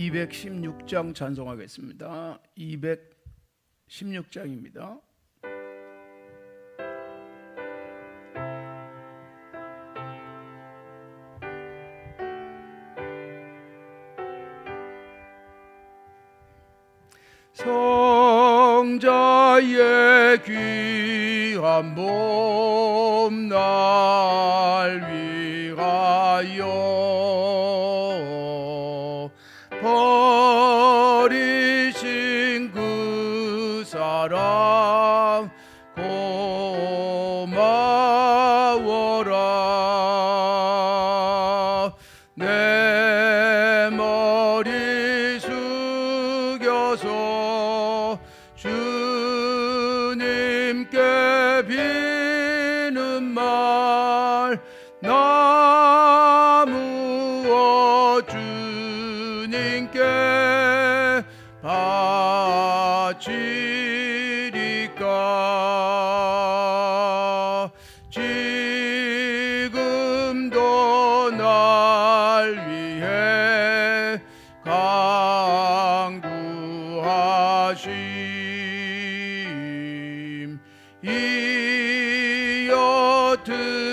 216장 찬송하겠습니다. 216장입니다. 성자의 귀한 몸날 위하여 하심. 이 옅은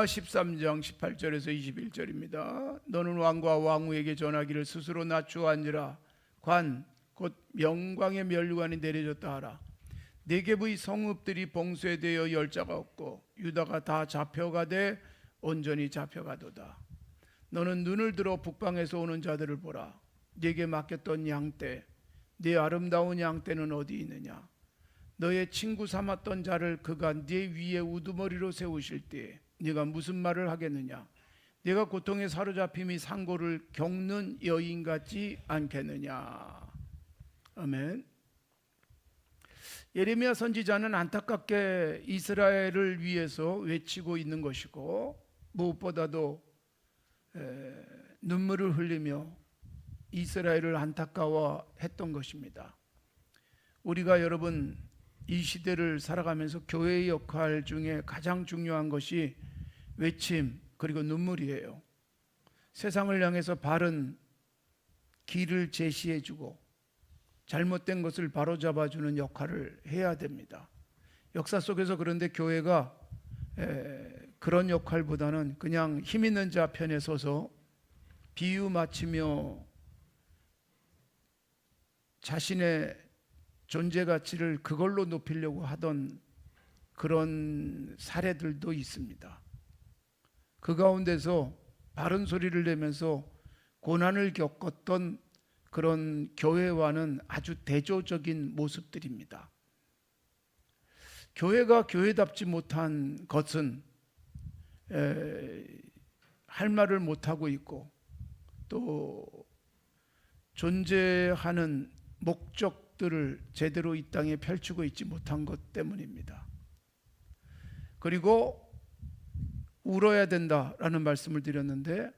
예레미야 13장 18절에서 21절입니다. 너는 왕과 왕후에게 전하기를 스스로 낮추어앉으라. 관, 곧 명광의 멸류관이 내려졌다 하라. 네개부의 성읍들이 봉쇄되어 열자가 없고 유다가 다 잡혀가되 온전히 잡혀가도다. 너는 눈을 들어 북방에서 오는 자들을 보라. 네게 맡겼던 양떼, 네 아름다운 양떼는 어디 있느냐? 너의 친구 삼았던 자를 그가 네 위에 우두머리로 세우실 때에 네가 무슨 말을 하겠느냐? 네가 고통에 사로잡힘이 상고를 겪는 여인 같지 않겠느냐? 아멘. 예레미야 선지자는 안타깝게 이스라엘을 위해서 외치고 있는 것이고 무엇보다도 에, 눈물을 흘리며 이스라엘을 안타까워했던 것입니다. 우리가 여러분 이 시대를 살아가면서 교회의 역할 중에 가장 중요한 것이 외침 그리고 눈물이에요. 세상을 향해서 바른 길을 제시해 주고 잘못된 것을 바로잡아 주는 역할을 해야 됩니다. 역사 속에서 그런데 교회가 에, 그런 역할보다는 그냥 힘 있는 자 편에 서서 비유 맞추며 자신의 존재 가치를 그걸로 높이려고 하던 그런 사례들도 있습니다. 그 가운데서 바른 소리를 내면서 고난을 겪었던 그런 교회와는 아주 대조적인 모습들입니다. 교회가 교회답지 못한 것은 에, 할 말을 못하고 있고 또 존재하는 목적들을 제대로 이 땅에 펼치고 있지 못한 것 때문입니다. 그리고 울어야 된다라는 말씀을 드렸는데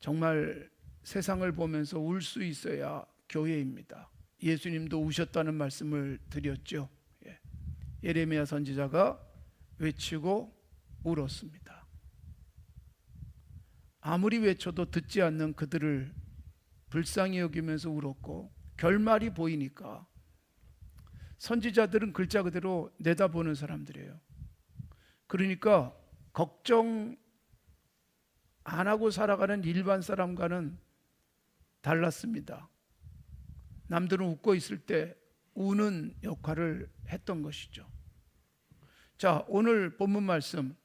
정말 세상을 보면서 울 수 있어야 교회입니다. 예수님도 우셨다는 말씀을 드렸죠. 예. 예레미야 선지자가 외치고 울었습니다. 아무리 외쳐도 듣지 않는 그들을 불쌍히 여기면서 울었고 결말이 보이니까 선지자들은 글자 그대로 내다보는 사람들이에요. 그러니까 걱정 안 하고 살아가는 일반 사람과는 달랐습니다. 남들은 웃고 있을 때 우는 역할을 했던 것이죠. 자, 오늘 본문 말씀.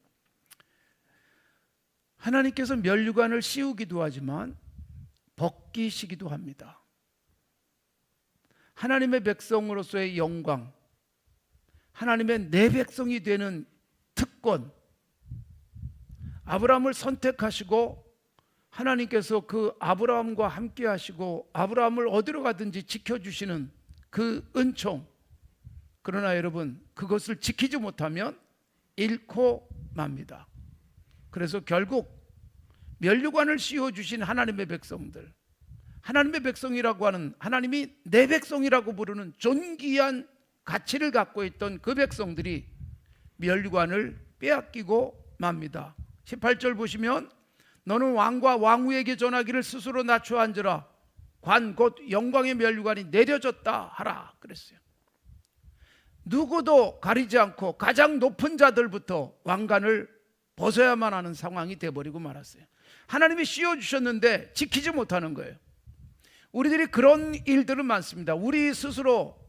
하나님께서 멸류관을 씌우기도 하지만 벗기시기도 합니다. 하나님의 백성으로서의 영광, 하나님의 내 백성이 되는 특권, 아브라함을 선택하시고 하나님께서 그 아브라함과 함께 하시고 아브라함을 어디로 가든지 지켜주시는 그 은총. 그러나 여러분, 그것을 지키지 못하면 잃고 맙니다. 그래서 결국 멸류관을 씌워주신 하나님의 백성들, 하나님의 백성이라고 하는 하나님이 내 백성이라고 부르는 존귀한 가치를 갖고 있던 그 백성들이 멸류관을 빼앗기고 맙니다. 18절 보시면 너는 왕과 왕후에게 전하기를 스스로 낮춰 앉으라 관 곧 영광의 멸류관이 내려졌다 하라 그랬어요. 누구도 가리지 않고 가장 높은 자들부터 왕관을 벗어야만 하는 상황이 돼버리고 말았어요. 하나님이 씌워 주셨는데 지키지 못하는 거예요. 우리들이 그런 일들은 많습니다. 우리 스스로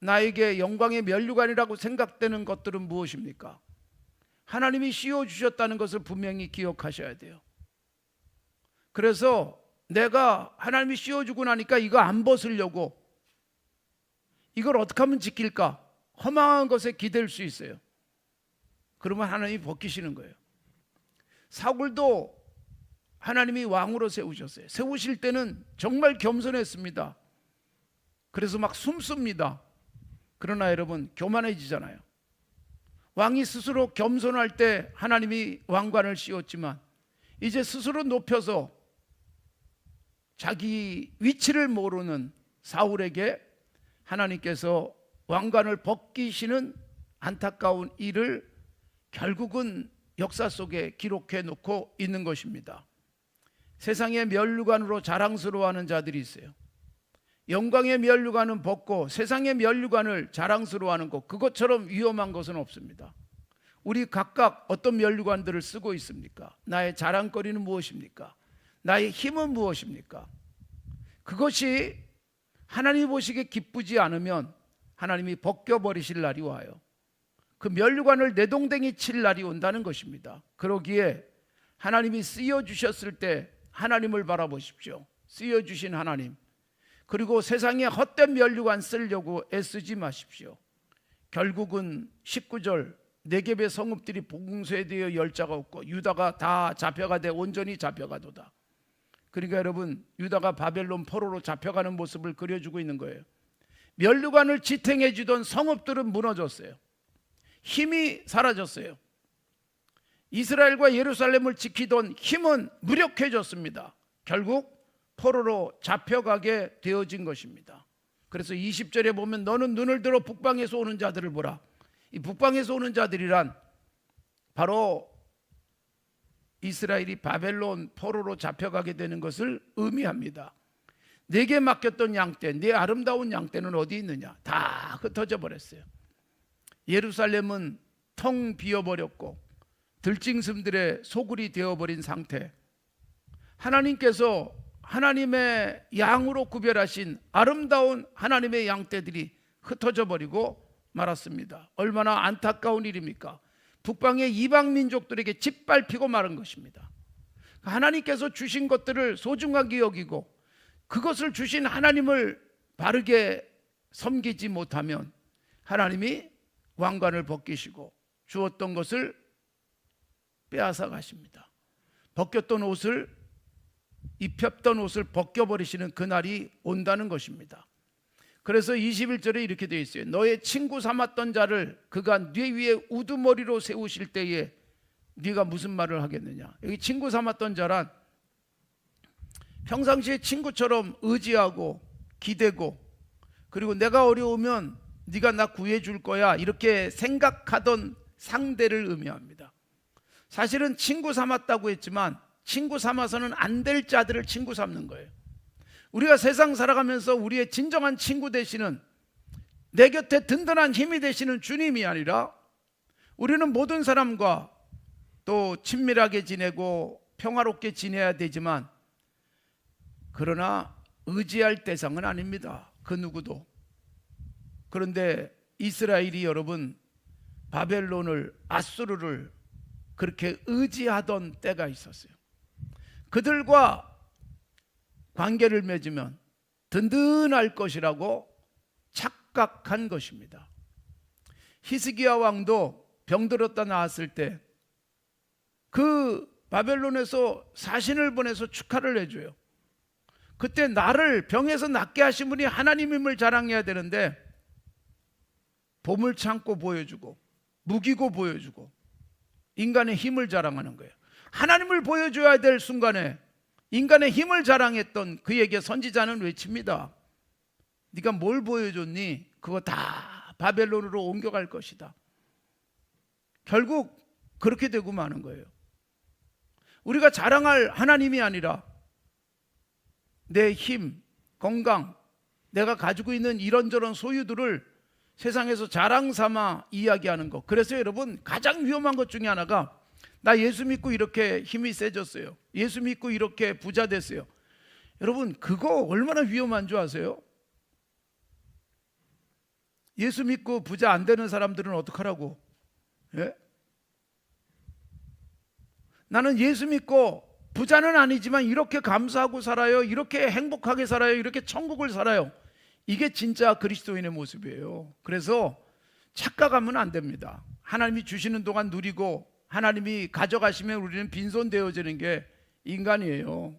나에게 영광의 멸류관이라고 생각되는 것들은 무엇입니까? 하나님이 씌워 주셨다는 것을 분명히 기억하셔야 돼요. 그래서 내가 하나님이 씌워 주고 나니까 이거 안 벗으려고 이걸 어떻게 하면 지킬까? 허망한 것에 기댈 수 있어요. 그러면 하나님이 벗기시는 거예요. 사울도 하나님이 왕으로 세우셨어요. 세우실 때는 정말 겸손했습니다. 그래서 막 숨습니다. 그러나 여러분 교만해지잖아요. 왕이 스스로 겸손할 때 하나님이 왕관을 씌웠지만 이제 스스로 높여서 자기 위치를 모르는 사울에게 하나님께서 왕관을 벗기시는 안타까운 일을 결국은 역사 속에 기록해 놓고 있는 것입니다. 세상의 멸류관으로 자랑스러워하는 자들이 있어요. 영광의 멸류관은 벗고 세상의 멸류관을 자랑스러워하는 것 그것처럼 위험한 것은 없습니다. 우리 각각 어떤 멸류관들을 쓰고 있습니까? 나의 자랑거리는 무엇입니까? 나의 힘은 무엇입니까? 그것이 하나님이 보시기에 기쁘지 않으면 하나님이 벗겨버리실 날이 와요. 그 멸류관을 내동댕이 칠 날이 온다는 것입니다. 그러기에 하나님이 쓰여 주셨을 때 하나님을 바라보십시오. 쓰여 주신 하나님. 그리고 세상에 헛된 멸류관 쓰려고 애쓰지 마십시오. 결국은 19절 네겝의 성읍들이 봉쇄되어 열자가 없고 유다가 다 잡혀가 돼 온전히 잡혀가도다. 그러니까 여러분 유다가 바벨론 포로로 잡혀가는 모습을 그려주고 있는 거예요. 멸류관을 지탱해 주던 성읍들은 무너졌어요. 힘이 사라졌어요. 이스라엘과 예루살렘을 지키던 힘은 무력해졌습니다. 결국 포로로 잡혀가게 되어진 것입니다. 그래서 20절에 보면 너는 눈을 들어 북방에서 오는 자들을 보라. 이 북방에서 오는 자들이란 바로 이스라엘이 바벨론 포로로 잡혀가게 되는 것을 의미합니다. 내게 맡겼던 양떼, 내 아름다운 양떼는 어디 있느냐? 다 흩어져 버렸어요. 예루살렘은 텅 비어 버렸고 들짐승들의 소굴이 되어 버린 상태. 하나님께서 하나님의 양으로 구별하신 아름다운 하나님의 양떼들이 흩어져 버리고 말았습니다. 얼마나 안타까운 일입니까? 북방의 이방 민족들에게 짓밟히고 마른 것입니다. 하나님께서 주신 것들을 소중하게 여기고 그것을 주신 하나님을 바르게 섬기지 못하면 하나님이 왕관을 벗기시고 주었던 것을 빼앗아 가십니다. 벗겼던 옷을 입혔던 옷을 벗겨 버리시는 그날이 온다는 것입니다. 그래서 21절에 이렇게 되어 있어요. 너의 친구 삼았던 자를 그가 네 위에 우두머리로 세우실 때에 네가 무슨 말을 하겠느냐? 여기 친구 삼았던 자란 평상시에 친구처럼 의지하고 기대고 그리고 내가 어려우면 네가 나 구해 줄 거야 이렇게 생각하던 상대를 의미합니다. 사실은 친구 삼았다고 했지만 친구 삼아서는 안 될 자들을 친구 삼는 거예요. 우리가 세상 살아가면서 우리의 진정한 친구 되시는 내 곁에 든든한 힘이 되시는 주님이 아니라 우리는 모든 사람과 또 친밀하게 지내고 평화롭게 지내야 되지만 그러나 의지할 대상은 아닙니다. 그 누구도. 그런데 이스라엘이 여러분 바벨론을 아수르를 그렇게 의지하던 때가 있었어요. 그들과 관계를 맺으면 든든할 것이라고 착각한 것입니다. 히스기야 왕도 병들었다 나왔을 때 그 바벨론에서 사신을 보내서 축하를 해줘요. 그때 나를 병에서 낫게 하신 분이 하나님임을 자랑해야 되는데 봄을 참고 보여주고 무기고 보여주고 인간의 힘을 자랑하는 거예요. 하나님을 보여줘야 될 순간에 인간의 힘을 자랑했던 그에게 선지자는 외칩니다. 네가 뭘 보여줬니? 그거 다 바벨론으로 옮겨갈 것이다. 결국 그렇게 되고 마는 거예요. 우리가 자랑할 하나님이 아니라 내 힘, 건강, 내가 가지고 있는 이런저런 소유들을 세상에서 자랑 삼아 이야기하는 것. 그래서 여러분 가장 위험한 것 중에 하나가 나 예수 믿고 이렇게 힘이 세졌어요. 예수 믿고 이렇게 부자 됐어요. 여러분 그거 얼마나 위험한 줄 아세요? 예수 믿고 부자 안 되는 사람들은 어떡하라고? 예? 나는 예수 믿고 부자는 아니지만 이렇게 감사하고 살아요. 이렇게 행복하게 살아요. 이렇게 천국을 살아요. 이게 진짜 그리스도인의 모습이에요. 그래서 착각하면 안 됩니다. 하나님이 주시는 동안 누리고 하나님이 가져가시면 우리는 빈손되어지는 게 인간이에요.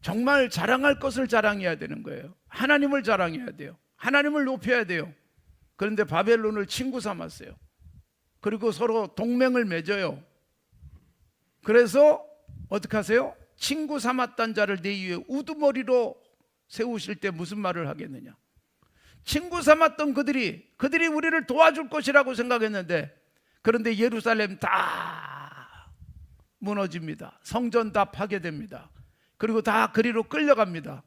정말 자랑할 것을 자랑해야 되는 거예요. 하나님을 자랑해야 돼요. 하나님을 높여야 돼요. 그런데 바벨론을 친구 삼았어요. 그리고 서로 동맹을 맺어요. 그래서 어떻게 하세요? 친구 삼았던 자를 내 위에 우두머리로 세우실 때 무슨 말을 하겠느냐? 친구 삼았던 그들이 그들이 우리를 도와줄 것이라고 생각했는데 그런데 예루살렘 다 무너집니다. 성전 다 파괴됩니다. 그리고 다 그리로 끌려갑니다.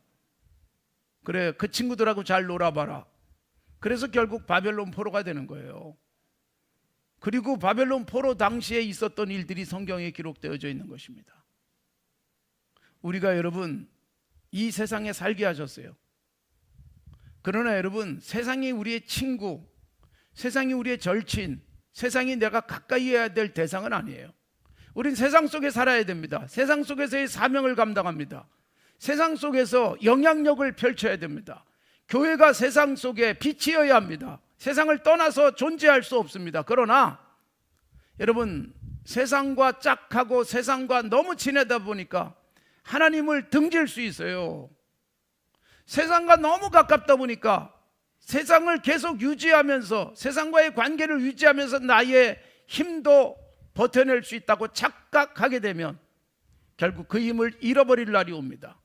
그래 그 친구들하고 잘 놀아봐라. 그래서 결국 바벨론 포로가 되는 거예요. 그리고 바벨론 포로 당시에 있었던 일들이 성경에 기록되어져 있는 것입니다. 우리가 여러분 이 세상에 살게 하셨어요. 그러나 여러분 세상이 우리의 친구, 세상이 우리의 절친, 세상이 내가 가까이 해야 될 대상은 아니에요. 우린 세상 속에 살아야 됩니다. 세상 속에서의 사명을 감당합니다. 세상 속에서 영향력을 펼쳐야 됩니다. 교회가 세상 속에 빛이어야 합니다. 세상을 떠나서 존재할 수 없습니다. 그러나 여러분 세상과 짝하고 세상과 너무 친하다 보니까 하나님을 등질 수 있어요. 세상과 너무 가깝다 보니까 세상을 계속 유지하면서 세상과의 관계를 유지하면서 나의 힘도 버텨낼 수 있다고 착각하게 되면 결국 그 힘을 잃어버릴 날이 옵니다.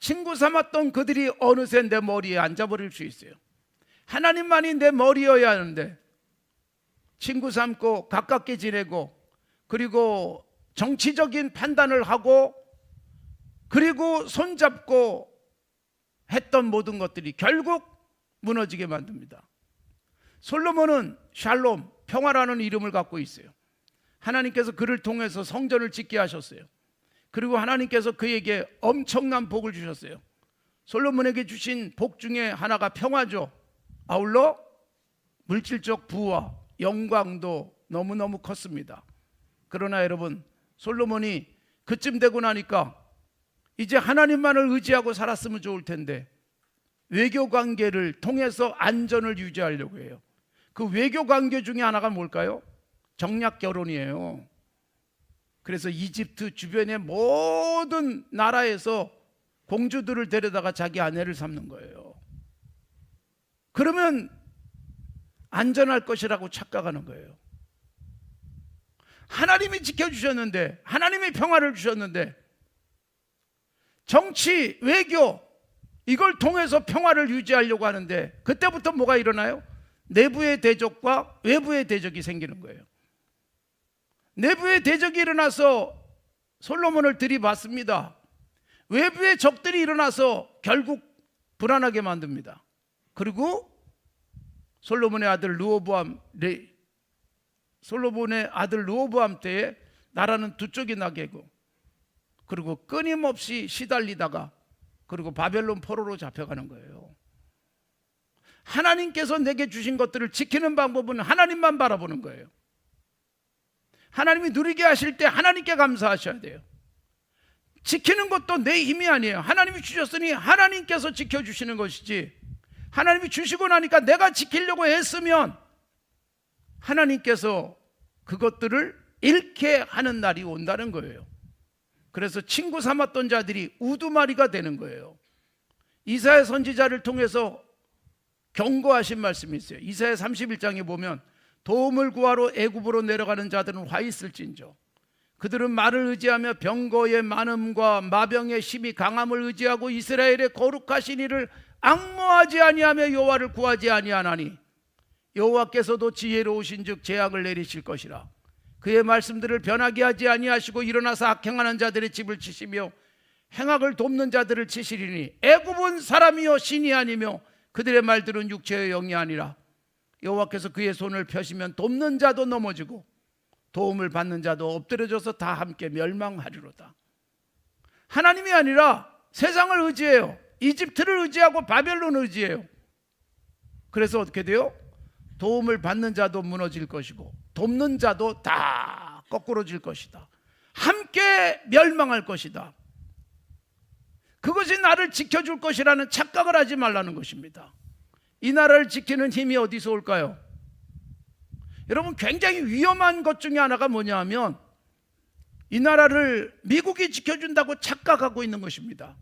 친구 삼았던 그들이 어느새 내 머리에 앉아버릴 수 있어요. 하나님만이 내 머리여야 하는데 친구 삼고 가깝게 지내고 그리고 정치적인 판단을 하고 그리고 손잡고 했던 모든 것들이 결국 무너지게 만듭니다. 솔로몬은 샬롬, 평화라는 이름을 갖고 있어요. 하나님께서 그를 통해서 성전을 짓게 하셨어요. 그리고 하나님께서 그에게 엄청난 복을 주셨어요. 솔로몬에게 주신 복 중에 하나가 평화죠. 아울러 물질적 부와 영광도 너무너무 컸습니다. 그러나 여러분, 솔로몬이 그쯤 되고 나니까 이제 하나님만을 의지하고 살았으면 좋을 텐데 외교 관계를 통해서 안전을 유지하려고 해요. 그 외교 관계 중에 하나가 뭘까요? 정략 결혼이에요. 그래서 이집트 주변의 모든 나라에서 공주들을 데려다가 자기 아내를 삼는 거예요. 그러면 안전할 것이라고 착각하는 거예요. 하나님이 지켜주셨는데, 하나님이 평화를 주셨는데, 정치, 외교, 이걸 통해서 평화를 유지하려고 하는데, 그때부터 뭐가 일어나요? 내부의 대적과 외부의 대적이 생기는 거예요. 내부의 대적이 일어나서 솔로몬을 들이받습니다. 외부의 적들이 일어나서 결국 불안하게 만듭니다. 그리고 솔로몬의 아들 루오보암 레 솔로몬의 아들 루오보암 때에 나라는 두 쪽이 나게고 그리고 끊임없이 시달리다가 그리고 바벨론 포로로 잡혀가는 거예요. 하나님께서 내게 주신 것들을 지키는 방법은 하나님만 바라보는 거예요. 하나님이 누리게 하실 때 하나님께 감사하셔야 돼요. 지키는 것도 내 힘이 아니에요. 하나님이 주셨으니 하나님께서 지켜주시는 것이지. 하나님이 주시고 나니까 내가 지키려고 했으면 하나님께서 그것들을 잃게 하는 날이 온다는 거예요. 그래서 친구 삼았던 자들이 우두마리가 되는 거예요. 이사야 선지자를 통해서 경고하신 말씀이 있어요. 이사야 31장에 보면 도움을 구하러 애굽으로 내려가는 자들은 화 있을진저 그들은 말을 의지하며 병거의 많음과 마병의 힘이 강함을 의지하고 이스라엘의 거룩하신 이를 악모하지 아니하며 여호와를 구하지 아니하나니 여호와께서도 지혜로우신즉 재앙을 내리실 것이라 그의 말씀들을 변하게 하지 아니하시고 일어나서 악행하는 자들의 집을 치시며 행악을 돕는 자들을 치시리니 애굽은 사람이요 신이 아니며 그들의 말들은 육체의 영이 아니라 여호와께서 그의 손을 펴시면 돕는 자도 넘어지고 도움을 받는 자도 엎드려져서 다 함께 멸망하리로다. 하나님이 아니라 세상을 의지해요. 이집트를 의지하고 바벨론을 의지해요. 그래서 어떻게 돼요? 도움을 받는 자도 무너질 것이고 돕는 자도 다 거꾸로 질 것이다. 함께 멸망할 것이다. 그것이 나를 지켜줄 것이라는 착각을 하지 말라는 것입니다. 이 나라를 지키는 힘이 어디서 올까요? 여러분 굉장히 위험한 것 중에 하나가 뭐냐 하면 이 나라를 미국이 지켜준다고 착각하고 있는 것입니다.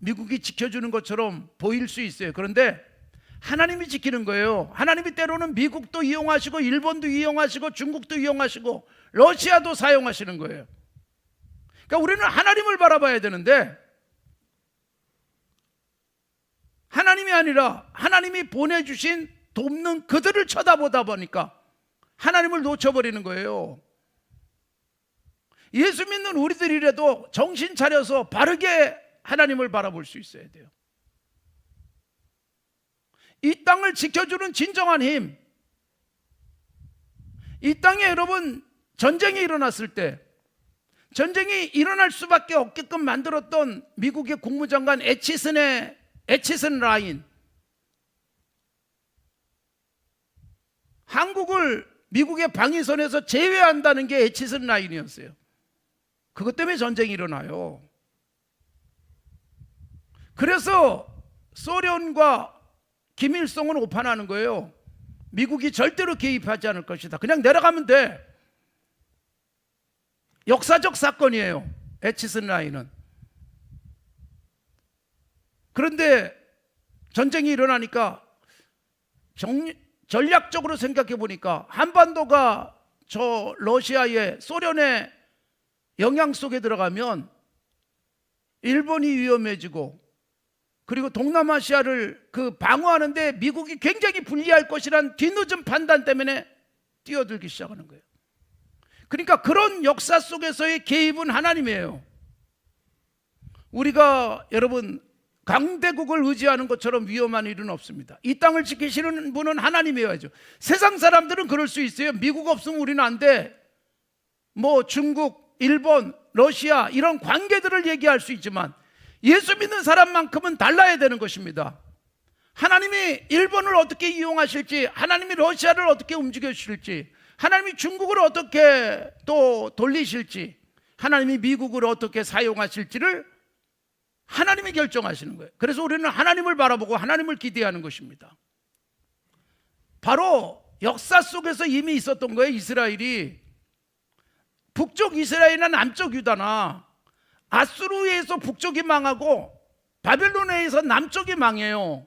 미국이 지켜주는 것처럼 보일 수 있어요. 그런데 하나님이 지키는 거예요. 하나님이 때로는 미국도 이용하시고 일본도 이용하시고 중국도 이용하시고 러시아도 사용하시는 거예요. 그러니까 우리는 하나님을 바라봐야 되는데 하나님이 아니라 하나님이 보내주신 돕는 그들을 쳐다보다 보니까 하나님을 놓쳐버리는 거예요. 예수 믿는 우리들이라도 정신 차려서 바르게 하나님을 바라볼 수 있어야 돼요. 이 땅을 지켜주는 진정한 힘. 이 땅에 여러분 전쟁이 일어났을 때 전쟁이 일어날 수밖에 없게끔 만들었던 미국의 국무장관 에치슨의 에치슨 라인 한국을 미국의 방위선에서 제외한다는 게 에치슨 라인이었어요. 그것 때문에 전쟁이 일어나요. 그래서 소련과 김일성은 오판하는 거예요. 미국이 절대로 개입하지 않을 것이다. 그냥 내려가면 돼. 역사적 사건이에요. 에치슨 라인은. 그런데 전쟁이 일어나니까 정, 전략적으로 생각해 보니까 한반도가 저 러시아의 소련의 영향 속에 들어가면 일본이 위험해지고 그리고 동남아시아를 그 방어하는데 미국이 굉장히 불리할 것이란 뒤늦은 판단 때문에 뛰어들기 시작하는 거예요. 그러니까 그런 역사 속에서의 개입은 하나님이에요. 우리가 여러분 강대국을 의지하는 것처럼 위험한 일은 없습니다. 이 땅을 지키시는 분은 하나님이어야죠. 세상 사람들은 그럴 수 있어요. 미국 없으면 우리는 안 돼. 뭐 중국, 일본, 러시아 이런 관계들을 얘기할 수 있지만 예수 믿는 사람만큼은 달라야 되는 것입니다. 하나님이 일본을 어떻게 이용하실지, 하나님이 러시아를 어떻게 움직여 주실지, 하나님이 중국을 어떻게 또 돌리실지, 하나님이 미국을 어떻게 사용하실지를 하나님이 결정하시는 거예요. 그래서 우리는 하나님을 바라보고 하나님을 기대하는 것입니다. 바로 역사 속에서 이미 있었던 거예요. 이스라엘이 북쪽 이스라엘이나 남쪽 유다나 아수르에서 북쪽이 망하고 바벨론에 의해서 남쪽이 망해요.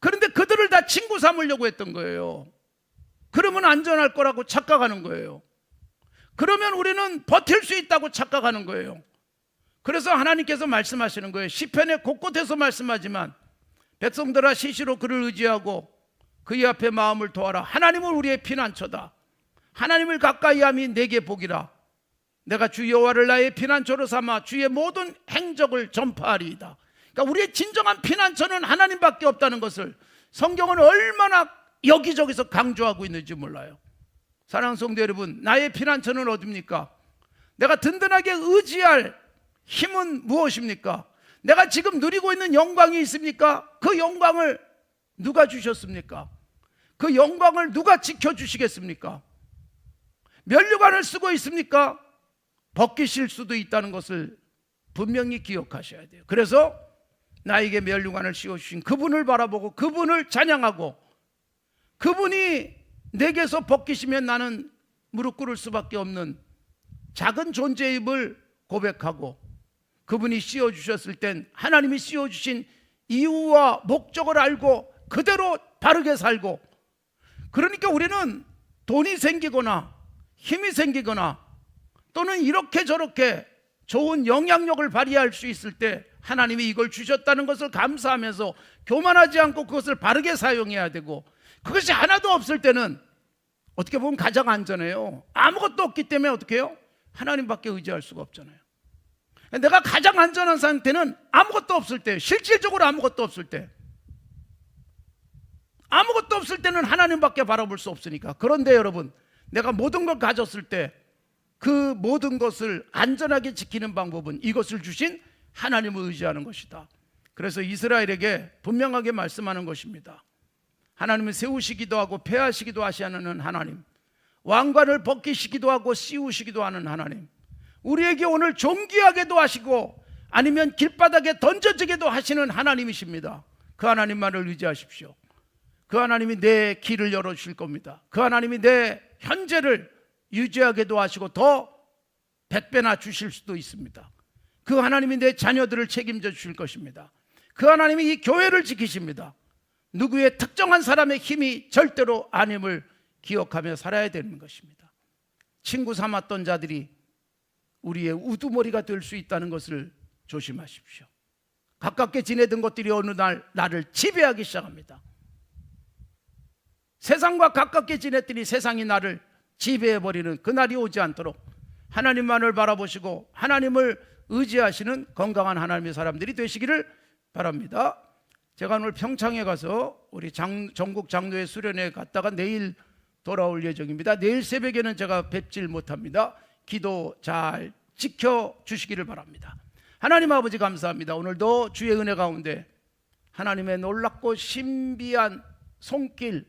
그런데 그들을 다 친구 삼으려고 했던 거예요. 그러면 안전할 거라고 착각하는 거예요. 그러면 우리는 버틸 수 있다고 착각하는 거예요. 그래서 하나님께서 말씀하시는 거예요. 시편의 곳곳에서 말씀하지만 백성들아 시시로 그를 의지하고 그의 앞에 마음을 도하라. 하나님은 우리의 피난처다. 하나님을 가까이함이 내게 복이라. 내가 주 여호와를 나의 피난처로 삼아 주의 모든 행적을 전파하리이다. 그러니까 우리의 진정한 피난처는 하나님밖에 없다는 것을 성경은 얼마나 여기저기서 강조하고 있는지 몰라요. 사랑하는 성도 여러분, 나의 피난처는 어디입니까? 내가 든든하게 의지할 힘은 무엇입니까? 내가 지금 누리고 있는 영광이 있습니까? 그 영광을 누가 주셨습니까? 그 영광을 누가 지켜주시겠습니까? 면류관을 쓰고 있습니까? 벗기실 수도 있다는 것을 분명히 기억하셔야 돼요. 그래서 나에게 면류관을 씌워주신 그분을 바라보고 그분을 찬양하고 그분이 내게서 벗기시면 나는 무릎 꿇을 수밖에 없는 작은 존재임을 고백하고 그분이 씌워주셨을 땐 하나님이 씌워주신 이유와 목적을 알고 그대로 바르게 살고 그러니까 우리는 돈이 생기거나 힘이 생기거나 또는 이렇게 저렇게 좋은 영향력을 발휘할 수 있을 때 하나님이 이걸 주셨다는 것을 감사하면서 교만하지 않고 그것을 바르게 사용해야 되고 그것이 하나도 없을 때는 어떻게 보면 가장 안전해요. 아무것도 없기 때문에 어떻게 해요? 하나님밖에 의지할 수가 없잖아요. 내가 가장 안전한 상태는 아무것도 없을 때, 실질적으로 아무것도 없을 때. 아무것도 없을 때는 하나님밖에 바라볼 수 없으니까. 그런데 여러분, 내가 모든 걸 가졌을 때 그 모든 것을 안전하게 지키는 방법은 이것을 주신 하나님을 의지하는 것이다. 그래서 이스라엘에게 분명하게 말씀하는 것입니다. 하나님은 세우시기도 하고 폐하시기도 하시는 하나님. 왕관을 벗기시기도 하고 씌우시기도 하는 하나님. 우리에게 오늘 존귀하게도 하시고 아니면 길바닥에 던져지게도 하시는 하나님이십니다. 그 하나님만을 의지하십시오. 그 하나님이 내 길을 열어주실 겁니다. 그 하나님이 내 현재를 유지하게도 하시고 더 백배나 주실 수도 있습니다. 그 하나님이 내 자녀들을 책임져 주실 것입니다. 그 하나님이 이 교회를 지키십니다. 누구의 특정한 사람의 힘이 절대로 아님을 기억하며 살아야 되는 것입니다. 친구 삼았던 자들이 우리의 우두머리가 될 수 있다는 것을 조심하십시오. 가깝게 지내던 것들이 어느 날 나를 지배하기 시작합니다. 세상과 가깝게 지냈더니 세상이 나를 지배해버리는 그날이 오지 않도록 하나님만을 바라보시고 하나님을 의지하시는 건강한 하나님의 사람들이 되시기를 바랍니다. 제가 오늘 평창에 가서 우리 장, 전국 장로회 수련회 갔다가 내일 돌아올 예정입니다. 내일 새벽에는 제가 뵙질 못합니다. 기도 잘 지켜 주시기를 바랍니다. 하나님 아버지 감사합니다. 오늘도 주의 은혜 가운데 하나님의 놀랍고 신비한 손길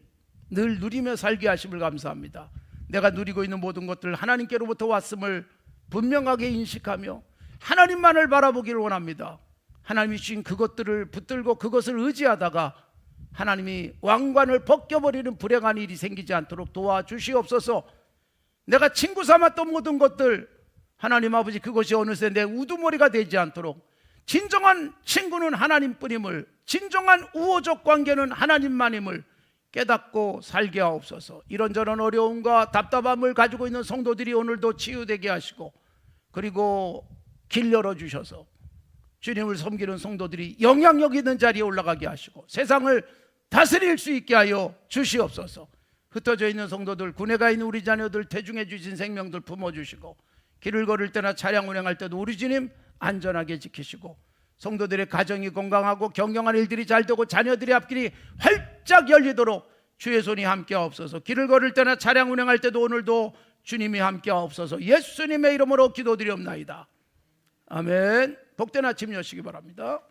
늘 누리며 살게 하심을 감사합니다. 내가 누리고 있는 모든 것들 하나님께로부터 왔음을 분명하게 인식하며 하나님만을 바라보기를 원합니다. 하나님이 주신 그것들을 붙들고 그것을 의지하다가 하나님이 왕관을 벗겨버리는 불행한 일이 생기지 않도록 도와주시옵소서. 내가 친구 삼았던 모든 것들 하나님 아버지 그것이 어느새 내 우두머리가 되지 않도록 진정한 친구는 하나님뿐임을 진정한 우호적 관계는 하나님만임을 깨닫고 살게 하옵소서. 이런저런 어려움과 답답함을 가지고 있는 성도들이 오늘도 치유되게 하시고 그리고 길 열어 주셔서 주님을 섬기는 성도들이 영향력 있는 자리에 올라가게 하시고 세상을 다스릴 수 있게 하여 주시옵소서. 흩어져 있는 성도들, 군에 가 있는 우리 자녀들 태중해 주신 생명들 품어 주시고 길을 걸을 때나 차량 운행할 때도 우리 주님 안전하게 지키시고 성도들의 가정이 건강하고 경영한 일들이 잘 되고 자녀들의 앞길이 활짝 열리도록 주의 손이 함께 없어서 길을 걸을 때나 차량 운행할 때도 오늘도 주님이 함께 없어서 예수님의 이름으로 기도드리옵나이다. 아멘. 복된 아침 여시기 바랍니다.